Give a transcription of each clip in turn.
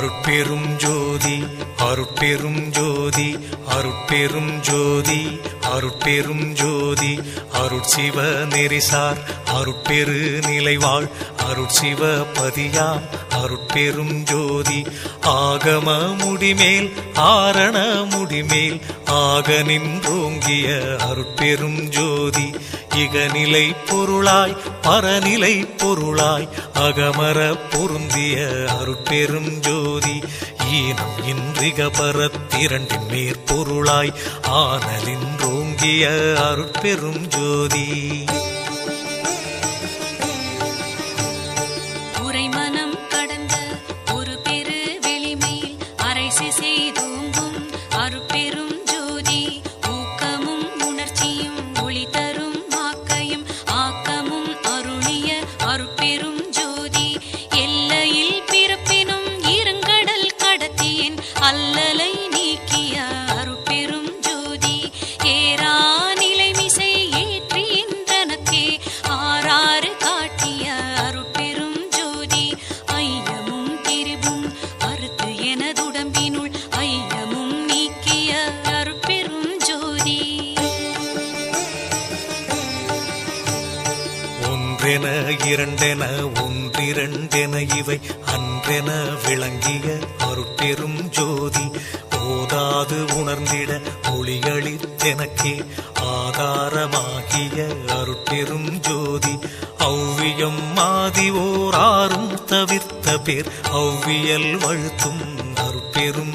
அருட்பெரும் ஜோதி அருட்பெரும் ஜோதி அருட்பெரும் ஜோதி அருட்பெரும் ஜோதி அருட்சிவ நெறிசார் அருட்பெரு நிலைவாழ் அருட்சிவ பதியாம் அருட்பெரும் ஜோதி. ஆகம முடிமேல் ஆரண முடிமேல் ஆக நின்றோங்கிய அருட்பெரும் ஜோதி இகநிலை பொருளாய் பரநிலை பொருளாய் அகமர பொருந்திய அருட்பெரும் ஜோதி ஈனம் இன்றிக பரத்திரண்டின் மேற்பொருளாய் ஆனலின்றோங்கிய அருட்பெரும் ஜோதி. உரைமனம் கடந்த ஒரு பெரு வெளிமையில் அரைசி செய்து ஒன்றென இரண்டென ஒன்றிரண்டென இவை அன்றென விளங்கிய அருட்பெரும் ஜோதி. ஓதாது உணர்ந்திட ஒளியளித்தெனக்கே ஆதாரமாகிய அருட்பெரும் ஜோதி. ஔவியம் மாதி ஓராறும் தவிர்த்த பேர் ஔவியல் வழுத்தும் அருட்பெரும்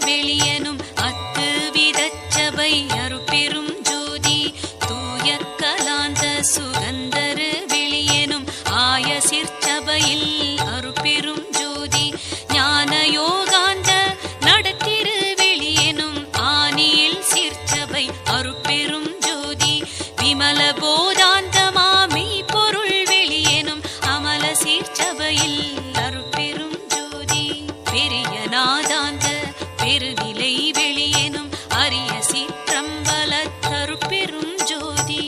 சிற்சபையில் அருப்பெரும் ஜோதி ஞான யோகாந்த நடத்திரு வெளியெனும் ஆனியில் சிற்சபை அருப்பெரும் ஜோதி. விமல போதாந்த மாமி பொருள் வெளியெனும் அமல சீர்ச்சபையில் அருப்பெரும் ஜோதி. பெரிய நாதாந்த பெருநிலை வெளியெனும் அரிய சிற்றம்பல தருப்பெரும் ஜோதி.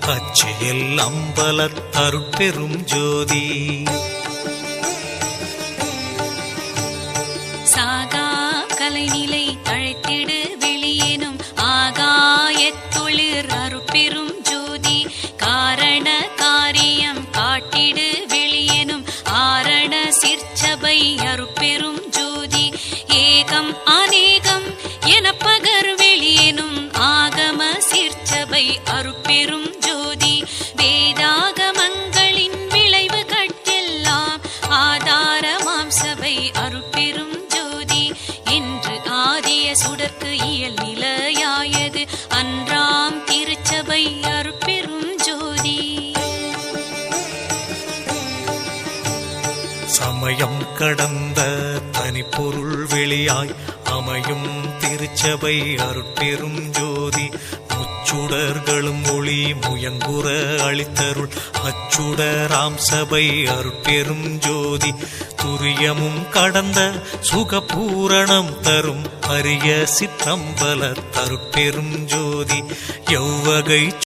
அச்சியல் அம்பல தருப்பெரும் ஜோதி. சாகா கலைநிலை தழைத்திடு வெளியேனும் ஆகாயத்தொழிற் அருட்பெரும் ஜோதி. காரண காரியம் காட்டிடு வெளியேனும் ஆரண சிற்சபை அருட்பெரும் ஜோதி. ஏகம் ஆ சிற்சபை அருட்பெரும் ஜோதி வேதாகமங்களின் விளைவு கட்டெல்லாம் ஆதாரமாம் சபை அருட்பெரும் ஜோதி. என்று ஆதிய சுடற்கு இயல் நிலையாயது அன்றாம் திருச்சபை அருட்பெரும் ஜோதி. சமயம் கடந்த தனிப்பொருள் வெளியாய் அமையும் திருச்சபை அருட்பெரும் ஜோதி. முச்சுடர்களும் ஒளி முயங்குற அளித்தருள். அச்சுடராம் சபை அருட்பெரும் ஜோதி. துரியமும் கடந்த சுகபூரணம் தரும் அரிய சித்தம்பல தருட்பெரும் ஜோதி. எவ்வகை